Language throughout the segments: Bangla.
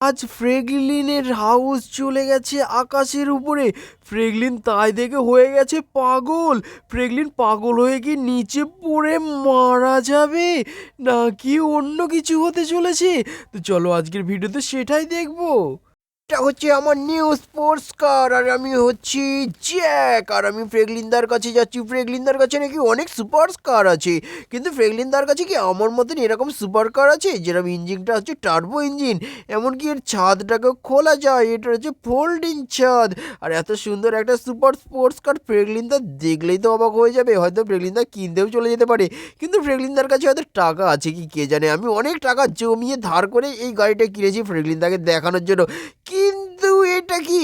আজ ফ্রেগলিনের হাউস চলে গেছে আকাশের উপরে। ফ্রেগলিন তাই দেখে হয়ে গেছে পাগল। ফ্রেগলিন পাগল হয়ে কি নিচে পড়ে মারা যাবে? নাকি অন্য কিছু হতে চলেছে? তো চলো আজকের ভিডিওতে সেটাই দেখব। এটা হচ্ছে আমার নিউ স্পোর্টস কার আর আমি হচ্ছি জ্যাক আর আমি ফ্রেগলিনদার কাছে যাচ্ছি। ফ্রেগলিনদার কাছে নাকি অনেক সুপার কার আছে। কিন্তু ফ্রেগলিনদার কাছে কি আমার মতন এরকম সুপার কার আছে? যেরকম ইঞ্জিনটা হচ্ছে টার্বো ইঞ্জিন এমনকি এর ছাদটাকেও খোলা যায়। এটা হচ্ছে ফোল্ডিং ছাদ। আর এত সুন্দর একটা সুপার স্পোর্টস কার ফ্রেগলিনদা দেখলেই তো অবাক হয়ে যাবে। হয়তো ফ্রেগলিনদা কিনতেও চলে যেতে পারে। কিন্তু ফ্রেগলিনদার কাছে হয়তো টাকা আছে কি, কে জানে? আমি অনেক টাকা জমিয়ে ধার করে এই গাড়িটা কিনেছি ফ্রেগলিনদাকে দেখানোর জন্য। কিন্তু এটা কি?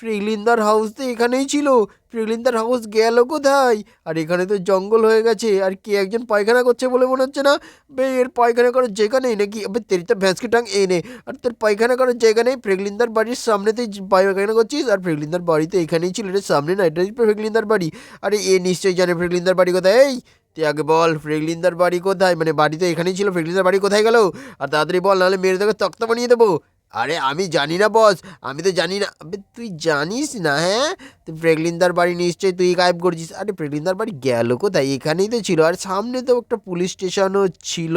ফ্রেগলিনদার হাউস তো এখানেই ছিল। ফ্রেগলিনদার হাউস গেল কোথায়? আর এখানে তো জঙ্গল হয়ে গেছে। আর কে একজন পায়খানা করছে বলে মনে হচ্ছে না? বে, এর পায়খানা করার জায়গা নেই নাকি? আবে তেরিটা ভ্যাঁসকে টাং এনে আর তোর পায়খানা করার জায়গা নেই? ফ্রেগলিনদার বাড়ির সামনেতেই পায়খানা করছিস? আর ফ্রেগলিনদার বাড়ি তো এখানেই ছিল। এটা সামনে না, এটাই ফ্রেগলিনদার বাড়ি। আরে, এ নিশ্চয়ই জানে ফ্রেগলিনদার বাড়ি কোথায়। এই, তুই আগে বল ফ্রেগলিনদার বাড়ি কোথায়? মানে বাড়ি তো এখানেই ছিল। ফ্রেগলিনদার বাড়ি কোথায় গেল? আর তাড়াতাড়ি বল, নাহলে মেরে তোকে তক্তা বানিয়ে দেবো। আরে আমি জানি না বস আমি তো জানি না। তুই জানিস না হ্যাঁ? তুই ফ্রেগলিনদার বাড়ি নিশ্চয়ই তুই গায়েব করছিস। আরে ফ্রেগলিনদার বাড়ি গেল কোথায়? এখানেই তো ছিল। আর সামনে তো একটা পুলিশ স্টেশনও ছিল।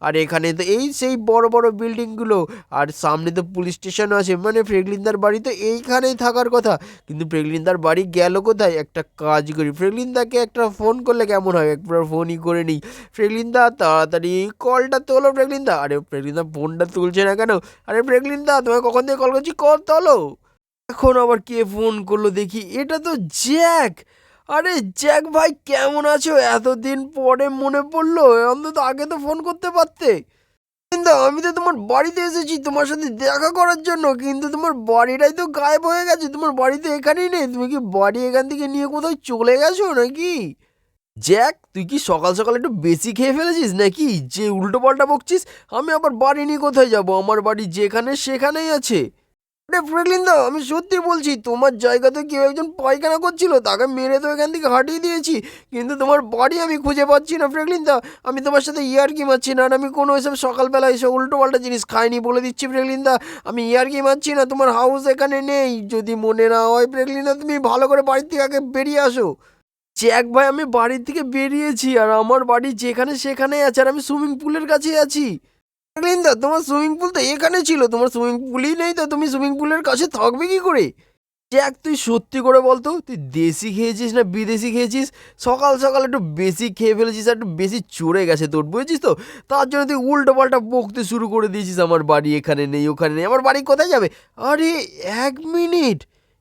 আর এখানে তো এই সেই বড় বড় বিল্ডিংগুলো। আর সামনে তো পুলিশ স্টেশনও আছে। মানে ফ্রেগলিনদার বাড়ি তো এইখানেই থাকার কথা। কিন্তু ফ্রেগলিনদার বাড়ি গেল কোথায়? একটা কাজ করি। ফ্রেগলিনদাকে একটা ফোন করলে কেমন হয়? একবার ফোনই করে নিই। ফ্রেগলিনদা তাড়াতাড়ি কলটা তোলো ফ্রেগলিনদা আরে ফ্রেগলিনদা ফোনটা তুলছে না কেন? আরে ফ্রেগলিনদা তোমায় কখন থেকে কল করছি? কর তলো এখন আবার কে ফোন করল দেখি? এটা তো জ্যাক। আরে জ্যাক ভাই, কেমন আছো? এতদিন পরে মনে পড়ল, অন্তত আগে তো ফোন করতে পারতে। কিন্তু আমি তো তোমার বাড়িতে এসেছি, তোমার সাথে দেখা করার জন্য, কিন্তু তোমার বাড়িটাই তো গায়েব হয়ে গেছে, তোমার বাড়ি তো এখানেই নেই। তুমি কি বাড়ি এখান থেকে নিয়ে কোথাও চলে গেছো নাকি? জ্যাক, তুই কি সকাল সকাল একটু বেশি খেয়ে ফেলেছিস নাকি? যে উল্টো পাল্টা বকছিস, আমি আবার বাড়ি নিয়ে কোথায় যাব? আমার বাড়ি যেখানে সেখানেই আছে। আরে ফ্রেগলিন দা আমি সত্যি বলছি, তোমার জায়গাতে কেউ একজন পায়খানা করছিল, তাকে মেরে তো এখান থেকে হাঁটিয়ে দিয়েছি। কিন্তু তোমার বাড়ি আমি খুঁজে পাচ্ছি না ফ্রেগলিন দা আমি তোমার সাথে ইয়ারকি মারছি না, আর আমি কোনো এসব সকালবেলা এসব উল্টো পাল্টা জিনিস খাইনি বলে দিচ্ছি ফ্রেগলিন দা আমি ইয়ারকি মারছি না, তোমার হাউস এখানে নেই। যদি মনে না হয় ফ্রেগলিন দা তুমি ভালো করে বাড়ি থেকে আগে বেরিয়ে আসো। জ্যাক ভাই আমি বাড়ির থেকে বেরিয়েছি আর আমার বাড়ি যেখানে সেখানে আছে আর আমি সুইমিং পুলের কাছে আছি। লিন্দা তোমার সুইমিং পুল তো এখানে ছিল, তোমার সুইমিং পুলই নেই তো, তুমি সুইমিং পুলের কাছে থাকবে কি করে? জ্যাক তুই সত্যি করে বলতো, তুই দেশি খেয়েছিস না বিদেশি খেয়েছিস? সকাল সকাল একটু বেশি খেয়ে ফেলেছিস আর একটু বেশি চড়ে গেছে তোর, বুঝেছিস তো? তার জন্য তুই উল্টো পাল্টা বকতে শুরু করে দিয়েছিস, আমার বাড়ি এখানে নেই, ওখানে নেই, আমার বাড়ি কোথায় যাবে? আরে, এক মিনিট!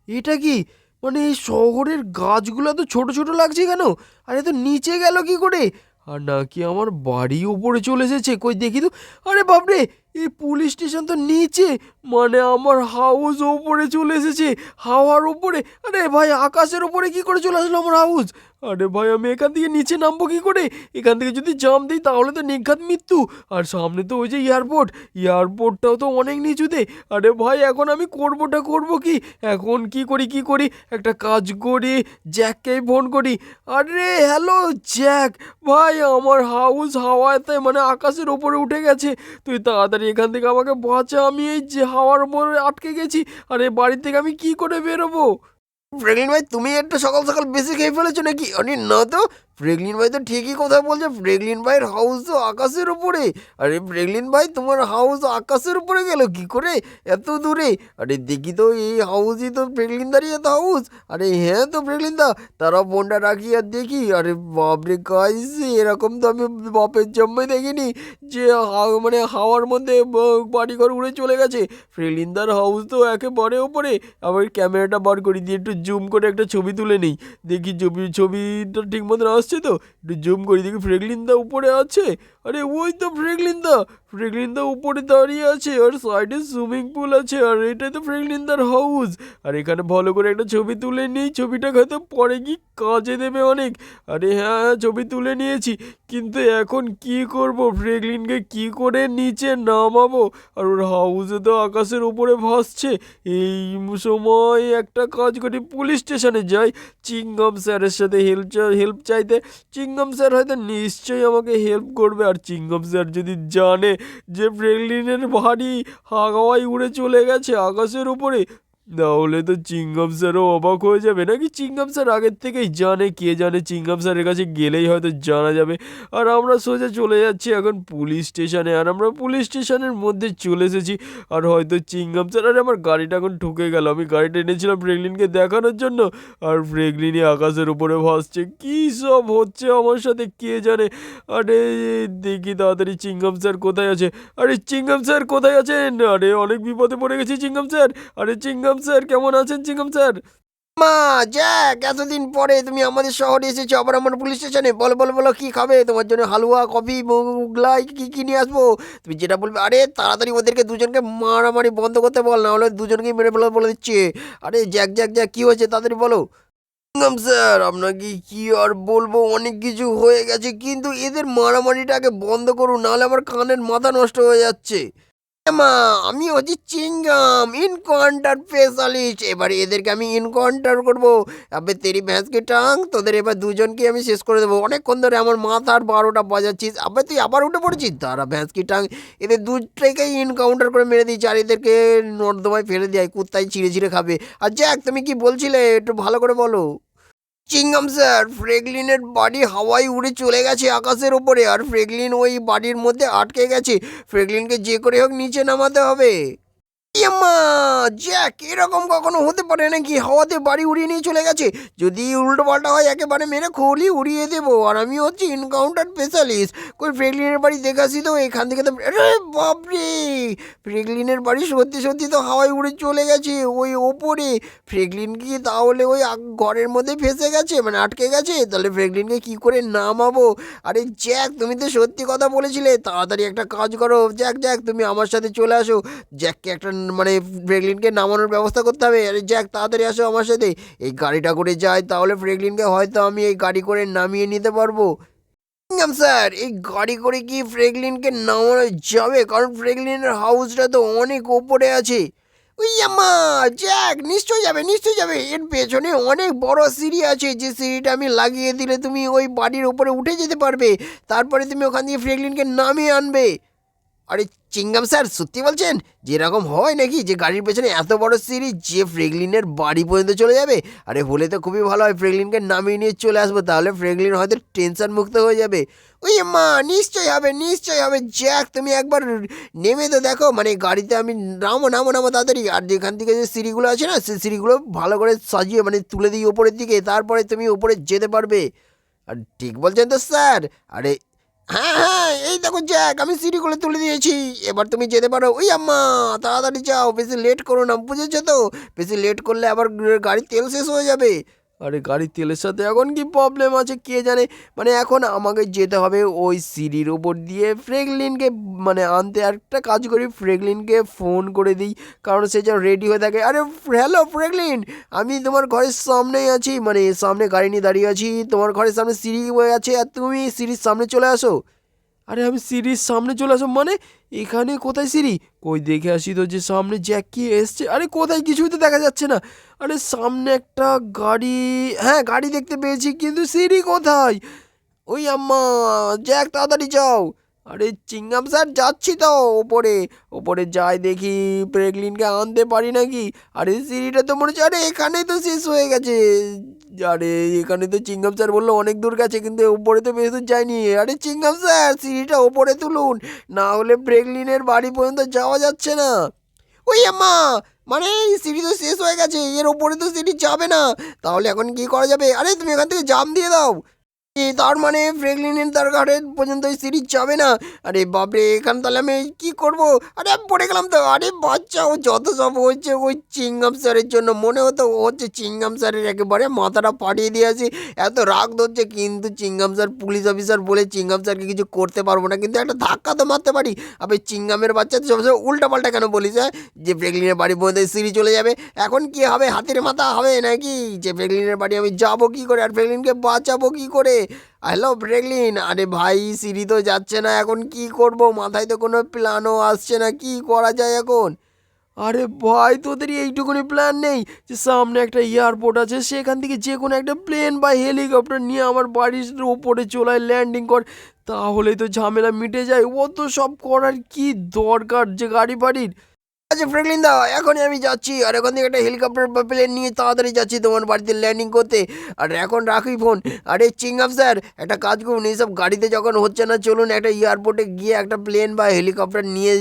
এটা কি? মানে এই শহরের গাছগুলো তো ছোট ছোট লাগছে কেন? আরে তো নিচে গেল কি করে? আর নাকি আমার বাড়ি ওপরে চলে এসেছে? কই দেখি তো। আরে বাপরে! এই পুলিশ স্টেশন তো নিচে। মানে আমার হাউস ওপরে চলে এসেছে। হাওয়ার ওপরে আরে ভাই, আকাশের ওপরে কি করে চলে আসলো আমার হাউস আরে ভাই, আমি এখান থেকে নিচে নামবো কি করে? এখান থেকে যদি জাম দিই, তাহলে তো নিঘাত মৃত্যু। আর সামনে তো ওই যে এয়ারপোর্ট এয়ারপোর্টটাও তো অনেক নিচুতে। আরে ভাই, এখন আমি করবোটা করব কি? এখন কি করি কি করি? একটা কাজ করি জ্যাককেই ফোন করি। আরে হ্যালো জ্যাক ভাই, আমার হাউস হাওয়াতে মানে আকাশের ওপরে উঠে গেছে। তুই তাড়াতাড়ি এখান থেকে আমাকে বাঁচা, আমি এই যে হাওয়ার মোড়ে আটকে গেছি। আর এই বাড়ি থেকে আমি কি করে বেরোবো? ফ্রেগলিন ভাই, তুমি একটা সকাল সকাল বেশি খেয়ে ফেলেছো নাকি? আরে না তো ফ্রেগলিন ভাই তো ঠিকই কথা বলছে ফ্রেগলিন ভাইয়ের হাউস তো আকাশের উপরে। আরে ফ্রেগলিন ভাই, তোমার হাউস আকাশের উপরে গেল কি করে? এত দূরে। আরে দেখি তো, এই হাউসই তো ফ্রেগলিন দাঁড়িয়ে তো হাউস আরে হ্যাঁ তো ফ্রেগলিন দা, তারা ফোনটা রাখি আর দেখি। আরে বাপরে কাইছে এরকম তো আমি বাপের জন্মে দেখিনি। যে মানে হাওয়ার মধ্যে বাড়িঘর উড়ে চলে গেছে। ফ্রেগলিনদার হাউস তো একেবারে ওপরে আবার ক্যামেরাটা বার করি দিয়ে একটু জুম করে একটা ছবি তুলে নিই। দেখি ছবি, ছবিটা ঠিক মতন আসছে তো? একটু জুম করে দেখি ফ্রেগলিন দা উপরে আছে। আরে, ওই তো ফ্রেগলিনদা। ফ্রেগলিনদা উপরে দাঁড়িয়ে আছে, আর সাইডে সুইমিং পুল আছে, আর এটাই তো ফ্রেগলিনদার হাউস। আর এখানে ভালো করে একটা ছবি তুলে নিই, ছবিটা হয়তো পরে কি কাজে দেবে অনেক। আরে হ্যাঁ হ্যাঁ ছবি তুলে নিয়েছি, কিন্তু এখন কি করব? ফ্রেগলিনকে কি করে নিচে নামাবো? আর ওর হাউসে তো আকাশের উপরে ভাসছে। এই সময় একটা কাজ করি, পুলিশ স্টেশনে যাই। চিংগম স্যারের সাথে হেল্প হেল্প চাইতে। চিংগম স্যার হয়তো নিশ্চয়ই আমাকে হেল্প করবে আর চিংগম স্যার যদি জানে যে ফ্রেগলিনের ভারী হাওয়ায় উড়ে চলে গেছে আকাশের উপরে তাহলে তো চিংগাম স্যারও অবাক হয়ে যাবে। নাকি চিংগাম স্যার আগের থেকেই জানে? কে জানে চিংগাম স্যারের কাছে গেলেই হয়তো জানা যাবে। আর আমরা সোজা চলে যাচ্ছি এখন পুলিশ স্টেশনে। আর আমরা পুলিশ স্টেশনের মধ্যে চলে এসেছি। আর হয়তো চিংগাম স্যার আরে আমার গাড়িটা এখন ঠুকে গেল। আমি গাড়িটা এনেছিলাম ফ্রেগলিনকে দেখানোর জন্য। আর ফ্রেগলিনই আকাশের উপরে ভাসছে। কী সব হচ্ছে আমার সাথে? কে জানে? আরে দেখি তাড়াতাড়ি চিংগাম স্যার কোথায় আছে। আরে চিংগাম স্যার কোথায় আছেন? আরে অনেক বিপদে পড়ে গেছি চিংগাম স্যার আরে চিংগাম স্যার, কেমন আছেন চিংগাম স্যার? মা, জ্যাক, এতদিন পরে তুমি আমাদের শহরে এসেছ, আবার আমার পুলিশ স্টেশনে। বলো বলো বলো, কী খাবে? তোমার জন্য হালুয়া, কফি, মোগলাই, কী, কি নিয়ে আসব? তুমি যেটা বলবে, আরে তাড়াতাড়ি ওদেরকে দুজনকে মারামারি বন্ধ করতে বল, না হলে দুজনকেই মেরে ফেলা বলে দিচ্ছে। আরে জ্যাক জ্যাক জ্যাক, কী হয়েছে? তাড়াতাড়ি বলো। স্যার, আপনাকে কি আর বলব? অনেক কিছু হয়ে গেছে, কিন্তু এদের মারামারিটাকে বন্ধ করুন, নাহলে আমার কানের মাথা নষ্ট হয়ে যাচ্ছে। মা, আমি হচ্ছি চিংগাম ইনকাউন্টার স্পেশালিস্ট এবারে এদেরকে আমি ইনকাউন্টার করব। আবে, তেরি ভ্যাঁসকে টাং, তোদের এবার দুজনকে আমি শেষ করে দেবো। অনেকক্ষণ ধরে আমার মাথার বারোটা বাজাচ্ছিস। আবার তুই আবার উঠে পড়েছিস? তারা ভ্যাঁসকি টাং। এদের দুটাকেই ইনকাউন্টার করে মেরে দিয়েছি। আর এদেরকে নর্দমায় ফেলে দেয়। কুত্তায় ছিঁড়ে ছিঁড়ে খাবে। আর জ্যাক তুমি কি বলছিলে? একটু ভালো করে বলো। চিংগাম স্যার ফ্রেগলিনের বাড়ি হাওয়ায় উড়ে চলে গেছে আকাশের ওপরে আর ফ্রেগলিন ওই বাড়ির মধ্যে আটকে গেছে। ফ্রেগলিনকে যে করে হোক, নিচে নামাতে হবে। ইয়াম্মা জ্যাক, এরকম কখনো হতে পারে নাকি? হাওয়াতে বাড়ি উড়িয়ে নিয়ে চলে গেছে। যদি উল্টো পাল্টা হয়, একেবারে মেরে খোলি উড়িয়ে দেবো। আর আমি হচ্ছি ইনকাউন্টার স্পেশালিস্ট কই ফ্রেগলিনের বাড়ি দেখাসি তো, এখান থেকে তো বাপরে! ফ্রেগলিনের বাড়ি সত্যি সত্যি তো হাওয়ায় উড়ে চলে গেছে, ওই ওপরে। ফ্রেগলিন কি তাহলে ওই ঘরের মধ্যে ফেসে গেছে? মানে আটকে গেছে? তাহলে ফ্রেগলিনকে কি করে নামাবো? আরে জ্যাক, তুমি তো সত্যি কথা বলেছিলে। তাড়াতাড়ি একটা কাজ করো। জ্যাক জ্যাক, তুমি আমার সাথে চলে আসো। জ্যাককে একটা মানে ফ্রেগলিনকে নামানোর ব্যবস্থা করতে হবে। আরে জ্যাক তাড়াতাড়ি আসো আমার সাথে। এই গাড়িটা করে যাই, তাহলে ফ্রেগলিনকে হয়তো আমি এই গাড়ি করে নামিয়ে নিতে পারব। স্যার, এই গাড়ি করে কি ফ্রেগলিনকে নামানো যাবে? কারণ ফ্রেগলিনের হাউসটা তো অনেক ওপরে আছে। আমা জ্যাক নিশ্চয়ই যাবে নিশ্চয়ই যাবে। এর পেছনে অনেক বড় সিঁড়ি আছে। যে সিঁড়িটা আমি লাগিয়ে দিলে তুমি ওই বাড়ির উপরে উঠে যেতে পারবে। তারপরে তুমি ওখান দিয়ে ফ্রেগলিনকে নামিয়ে আনবে। আরে চিঙ্গাম স্যার, সত্যি বলছেন? যেরকম হয় নাকি যে গাড়ির পেছনে এত বড় সিঁড়ি যে ফ্রেগলিনের বাড়ি পর্যন্ত চলে যাবে? আরে, হলে তো খুবই ভালো হয় ফ্রেগলিনকে নামিয়ে নিয়ে চলে আসব, তাহলে ফ্রেগলিন হয়তো টেনশন মুক্ত হয়ে যাবে। ওই মা, নিশ্চয়ই হবে নিশ্চয়ই হবে। জ্যাক, তুমি একবার নেমে তো দেখো মানে গাড়িতে আমি নামো নামো নামো তাড়াতাড়ি। আর যেখান থেকে যে সিঁড়িগুলো আছে না সেই সিঁড়িগুলো ভালো করে সাজিয়ে মানে তুলে দিই ওপরের দিকে, তারপরে তুমি ওপরে যেতে পারবে। আর ঠিক বলছেন তো স্যার? আরে হ্যাঁ হ্যাঁ এই দেখো জ্যাক আমি সিঁড়িগুলো তুলে দিয়েছি। এবার তুমি যেতে পারো। ওই আম্মা, তাড়াতাড়ি যাও, বেশি লেট করো না, বুঝেছ তো? বেশি লেট করলে আবার গাড়ির তেল শেষ হয়ে যাবে। আরে গাড়ির তেলের সাথে এখন কি প্রবলেম আছে? কে জানে? মানে এখন আমাকে যেতে হবে ওই সিঁড়ির ওপর দিয়ে ফ্রেগলিনকে মানে আনতে। একটা কাজ করি, ফ্রেগলিনকে ফোন করে দিই। কারণ সে যেন রেডি হয়ে থাকে। আরে হ্যালো ফ্রেগলিন! আমি তোমার ঘরের সামনেই আছি। মানে সামনে গাড়ি নিয়ে দাঁড়িয়ে আছি। তোমার ঘরের সামনে সিঁড়ি হয়ে আছে। আর তুমি সিঁড়ির সামনে চলে আসো। আরে আমি সিঁড়ির সামনে চলে আসো মানে এখানে কোথায় সিঁড়ি? কই দেখে আসি তো যে সামনে জ্যাক এসছে। আরে, কোথায়? কিছুই তো দেখা যাচ্ছে না। আরে, সামনে একটা গাড়ি। হ্যাঁ গাড়ি দেখতে পেয়েছি, কিন্তু সিঁড়ি কোথায়? ওই আম্মা, জ্যাক, তাড়াতাড়ি যাও। আরে চিংগাম স্যার, যাচ্ছি তো ওপরে। ওপরে যাই দেখি প্রেগলিনকে আনতে পারি নাকি? আরে সিঁড়িটা তো মনে হচ্ছে, আরে এখানেই তো শেষ হয়ে গেছে। আরে এখানে তো চিংগাম স্যার বলল অনেক দূর গেছে, কিন্তু ওপরে তো বেশি দূর যায়নি। আরে চিংগাম স্যার, সিঁড়িটা ওপরে তুলুন, না হলে ব্রেকলিনের বাড়ি পর্যন্ত যাওয়া যাচ্ছে না। ওই আম্মা মানে সিঁড়ি তো শেষ হয়ে গেছে, এর ওপরে তো সিঁড়ি যাবে না। তাহলে এখন কি করা যাবে? আরে তুমি এখান থেকে জাম দিয়ে দাও। তার মানে ফ্রেগলিনের ঘাটে পর্যন্ত এই সিঁড়ি যাবে না। আরে বাপরে, এখান তাহলে আমি কি করব? আরে আমি পড়ে গেলাম তো। আরে বাচ্চা, ও যত সব হচ্ছে, ওই চিংগাম স্যারের জন্য মনে হতো, ও হচ্ছে চিংগাম স্যারের একেবারে মাথাটা পাঠিয়ে দিয়েছে এত রাগ ধরছে, কিন্তু চিংগাম স্যার, পুলিশ অফিসার বলে চিংগাম স্যারকে কিছু করতে পারব না। কিন্তু একটা ধাক্কা তো মারতে পারি। আবে চিংগামের বাচ্চা সবসময় উল্টা পাল্টা কেন বলিস হ্যাঁ? যে ফ্রেগলিনের বাড়ি পর্যন্ত সিঁড়ি চলে যাবে। এখন কি হবে? হাতের মাথা হবে নাকি? যে ফ্রেগলিনের বাড়ি আমি যাব কি করে? আর ফ্রেগলিনকে বাঁচাবো কি করে? হ্যালো ফ্রেগলিন আরে ভাই, সিঁড়ি তো যাচ্ছে না এখন, কি করব? মাথায় তো কোনো প্ল্যানও আসছে না, কি করা যায় এখন? আরে ভাই, তোদের এইটুকুনি প্ল্যান নেই? যে সামনে একটা এয়ারপোর্ট আছে, সেখান থেকে যে কোনো একটা প্লেন বা হেলিকপ্টার নিয়ে আমার বাড়ির ওপরে চলায় ল্যান্ডিং কর। তাহলেই তো ঝামেলা মিটে যায়। ও তো সব করার কি দরকার যে গাড়ি বাড়ির আচ্ছা ফ্রেগলিন দা এখনই আমি যাচ্ছি। আর এখন থেকে একটা হেলিকপ্টার বা প্লেন নিয়ে তাড়াতাড়ি যাচ্ছি তোমার বাড়িতে ল্যান্ডিং করতে। আর এখন রাখি ফোন আরে চিংগাম স্যার একটা কাজ করুন, এইসব গাড়িতে যখন হচ্ছে না, চলুন একটা এয়ারপোর্টে গিয়ে একটা প্লেন বা হেলিকপ্টার নিয়ে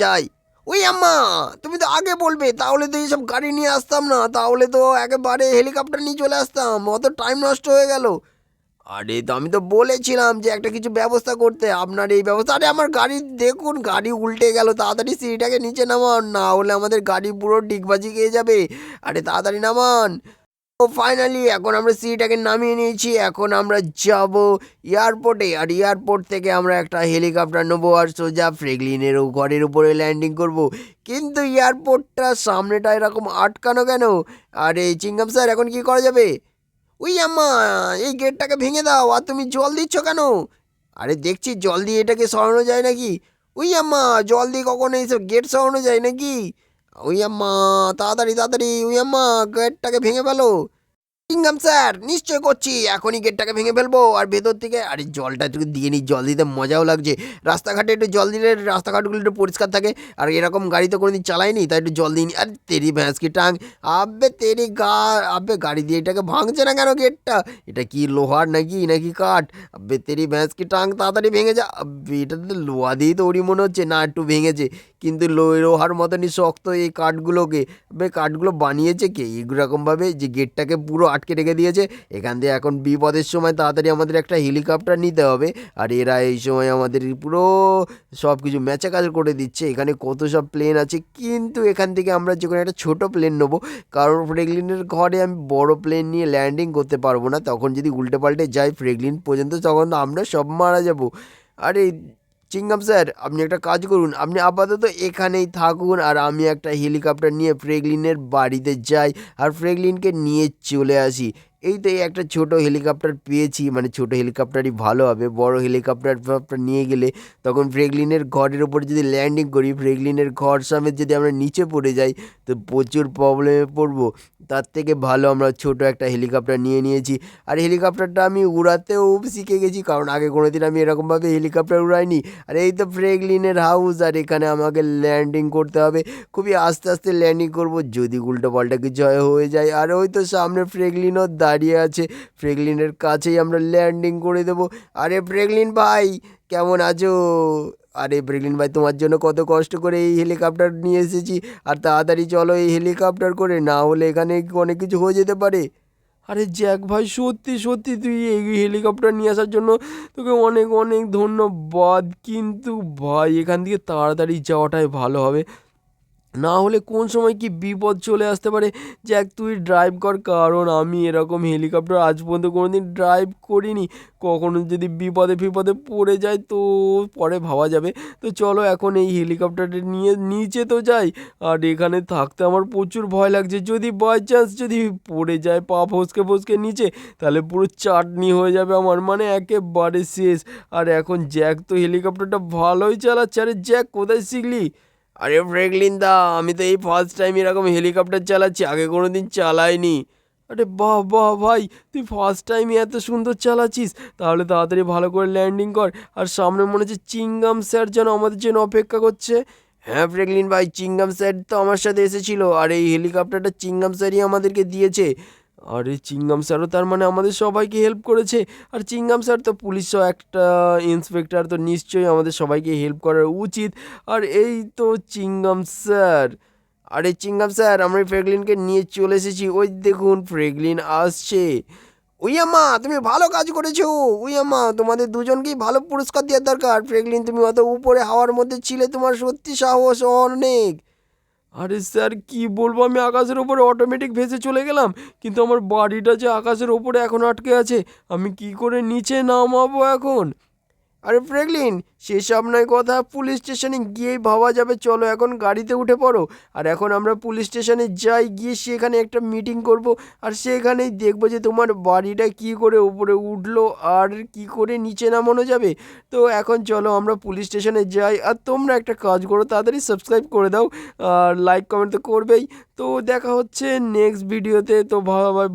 যাই। ওই আম্মা, তুমি তো আগে বলবে, তাহলে তো এইসব গাড়ি নিয়ে আসতাম না। তাহলে তো একেবারে হেলিকপ্টার নিয়ে চলে আসতাম। অত টাইম নষ্ট হয়ে গেল। আরে তো আমি তো বলেছিলাম যে একটা কিছু ব্যবস্থা করতে। আপনার এই ব্যবস্থা, আরে আমার গাড়ি দেখুন, গাড়ি উল্টে গেল, তাড়াতাড়ি সিঁড়িটাকে নিচে নামান, না হলে আমাদের গাড়ি পুরো ডিগবাজি খেয়ে যাবে। আরে তাড়াতাড়ি নামান। ও ফাইনালি এখন আমরা সিঁড়িটাকে নামিয়ে নিয়েছি, এখন আমরা যাব এয়ারপোর্টে আর এয়ারপোর্ট থেকে আমরা একটা হেলিকপ্টার নেব আর সোজা ফ্রেগলিনের ঘরের উপরে ল্যান্ডিং করব। কিন্তু এয়ারপোর্টটা সামনেটা এরকম আটকানো কেন? আরে চিংগাম স্যার, এখন কি করা যাবে? উই আম্মা, এই গেটটাকে ভেঙে দাও, আর তুমি জল দিচ্ছ কেন? আরে দেখছি জল দিয়ে এটাকে সরানো যায় নাকি। ওই আম্মা, জল দিয়ে কখনো এইসব গেট সরানো যায় নাকি? ওই আম্মা, তাড়াতাড়ি তাড়াতাড়ি, ওই আম্মা, গেটটাকে ভেঙে ফেলো। Income, sir. নিশ্চয় করছি। এখনই গেটটাকে ভেঙে ফেলব। আর ভেতর থেকে, আরে জলটা একটু দিয়ে নিই জল দিতে মজাও লাগছে। রাস্তাঘাটে একটু জল দিলে রাস্তাঘাটগুলো একটু পরিষ্কার থাকে। আর এরকম গাড়ি তো কোনোদিন চালাইনি, তাই একটু জল দিইনি। আর তেরি ভ্যাঁস কি টাং। আবে তেরি গা। আবে গাড়ি দিয়ে এটাকে ভাঙছে না কেন গেটটা? এটা কি লোহার নাকি নাকি কাঠ? আবে তেরি ভ্যাঁস কি টাং, তাড়াতাড়ি ভেঙে যা। এটা তো লোহা দিয়েই তৈরি মনে হচ্ছে। না, একটু ভেঙেছে। কিন্তু লোহার মতনই শক্ত এই কাঠগুলোকে। বে কাঠগুলো বানিয়েছে কে? এরকমভাবে যে গেটটাকে পুরো আটকে রেখে দিয়েছে। এখান দিয়ে এখন বিপদের সময় তাড়াতাড়ি আমাদের একটা হেলিকপ্টার নিতে হবে। আর এরা এই সময় আমাদের পুরো সব কিছু ম্যাচাকাল করে দিচ্ছে। এখানে কত সব প্লেন আছে, কিন্তু এখান থেকে আমরা যে কোনো একটা ছোটো প্লেন নেব। কারণ ফ্রেগলিনের ঘরে আমি বড় প্লেন নিয়ে ল্যান্ডিং করতে পারব না। তখন যদি উল্টে পাল্টে যাই ফ্রেগলিন পর্যন্ত, তখন আমরা সব মারা যাব। আরে চিংগাম স্যার, আপনি একটা কাজ করুন। আপনি আপাতত এখানেই থাকুন আর আমি একটা হেলিকপ্টার নিয়ে ফ্রেগলিনের বাড়িতে যাই আর ফ্রেগলিনকে নিয়ে চলে আসি। এই তো এই একটা ছোট হেলিকপ্টার পেয়েছি মানে ছোট হেলিকপ্টারই ভালো হবে। বড় হেলিকপ্টার নিয়ে গেলে তখন ফ্রেগলিনের ঘরের ওপর যদি ল্যান্ডিং করি ফ্রেগলিনের ঘর সমেত যদি আমরা নিচে পড়ে যাই, তো প্রচুর প্রবলেমে পড়ব। তার থেকে ভালো আমরা ছোট একটা হেলিকপ্টার নিয়ে নিয়েছি। আর হেলিকপ্টারটা আমি উড়াতেও শিখে গেছি, কারণ আগে কোনো দিন আমি এরকমভাবে হেলিকপ্টার উড়াইনি। আর এই তো ফ্রেগলিনের হাউস আর এখানে আমাকে ল্যান্ডিং করতে হবে। খুবই আস্তে আস্তে ল্যান্ডিং করব, যদি উল্টো পাল্টা কিছু হয় যায়। আর ওই তো সামনে ফ্রেগলিনও দাঁড়িয়ে আছে। ফ্রেগলিনের কাছেই আমরা ল্যান্ডিং করে দেবো। আরে ফ্রেগলিন ভাই, কেমন আছো? আরে ফ্রেগলিন ভাই, তোমার জন্য কত কষ্ট করে এই হেলিকপ্টার নিয়ে এসেছি। আর তাড়াতাড়ি চলো এই হেলিকপ্টার করে, না হলে এখানে অনেক কিছু হয়ে যেতে পারে। আরে জ্যাক ভাই, সত্যি সত্যি তুই এই হেলিকপ্টার নিয়ে আসার জন্য তোকে অনেক অনেক ধন্যবাদ। কিন্তু ভাই, এখান থেকে তাড়াতাড়ি যাওয়াটাই ভালো হবে। না হলে কোন সময় কি বিপদ চলে আসতে পারে? জ্যাক তুই ড্রাইভ কর, কারণ আমি এরকম হেলিকপ্টার আজ পর্যন্ত কোনোদিন ড্রাইভ করিনি। কখনো যদি বিপদে বিপদে পড়ে যায় তো পরে ভাবা যাবে। তো চলো এখন এই হেলিকপ্টারটা নিয়ে নিচে তো যাই। আর এখানে থাকতে আমার প্রচুর ভয় লাগছে। যদি বাই চান্স যদি পড়ে যায়, পা ফসকে ফসকে নিচে, তাহলে পুরো চাটনি হয়ে যাবে আমার। মানে একেবারে শেষ। আর এখন জ্যাক তো হেলিকপ্টারটা ভালোই চালাচ্ছে। আরে জ্যাক, কোথায় শিখলি? আরে ফ্রেগলিন দা আমি তো এই ফার্স্ট টাইম এরকম হেলিকপ্টার চালাচ্ছি, আগে কোনো দিন চালাইনি। আরে বাহ বাহ ভাই, তুই ফার্স্ট টাইমই এত সুন্দর চালাচ্ছিস, তাহলে তাড়াতাড়ি ভালো করে ল্যান্ডিং কর, আর সামনে মনে হচ্ছে চিংগাম স্যার যেন আমাদের জন্য অপেক্ষা করছে। হ্যাঁ ফ্রেগলিন ভাই, চিংগাম স্যার তো আমার সাথে এসেছিল, আর এই হেলিকপ্টারটা চিংগাম স্যারই আমাদেরকে দিয়েছে। আরে চিংগাম স্যারও তার মানে আমাদের সবাইকে হেল্প করেছে। আর চিংগাম স্যার তো পুলিশও একটা ইন্সপেক্টর তো নিশ্চয়ই আমাদের সবাইকে হেল্প করার উচিত। আর এই তো চিংগাম স্যার। আরে চিংগাম স্যার, আমরা ফ্রেগলিনকে নিয়ে চলে এসেছি। ওই দেখুন, ফ্রেগলিন আসছে। উই আম্মা তুমি ভালো কাজ করেছ। উই আম্মা তোমাদের দুজনকেই ভালো পুরস্কার দেওয়ার দরকার। ফ্রেগলিন, তুমি অত উপরে হাওয়ার মধ্যে ছিলে, তোমার সত্যি সাহস অনেক। আরে স্যার, কি বলব? আমি আকাশের ওপরে অটোমেটিক ভেসে চলে গেলাম। কিন্তু আমার বাড়িটা যে আকাশের ওপরে এখন আটকে আছে, আমি কি করে নিচে নামাবো এখন? আরে ফ্রেগলিন সেসব নয় কথা, পুলিশ স্টেশনে গিয়েই ভাবা যাবে, চলো এখন গাড়িতে উঠে পড়ো। আর এখন আমরা পুলিশ স্টেশনে যাই, গিয়ে সেখানে একটা মিটিং করব, আর সেখানেই দেখব যে তোমার বাড়িটা কি করে উপরে উঠল, আর কি করে নিচে নামানো যাবে। তো এখন চলো আমরা পুলিশ স্টেশনে যাই, আর তোমরা একটা কাজ করো, তাড়াতাড়ি সাবস্ক্রাইব করে দাও, আর লাইক কমেন্ট তো করবেই। তো দেখা হচ্ছে নেক্সট ভিডিওতে তো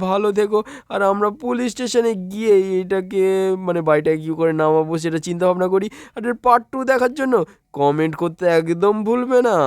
ভালো থেকো। আর আমরা পুলিশ স্টেশনে গিয়ে এটাকে মানে বাড়িটাকে কী করে নামাবো সেটা চিন্তা ভাবনা করি। আর পার্ট টু দেখার জন্য কমেন্ট করতে একদম ভুলবে না।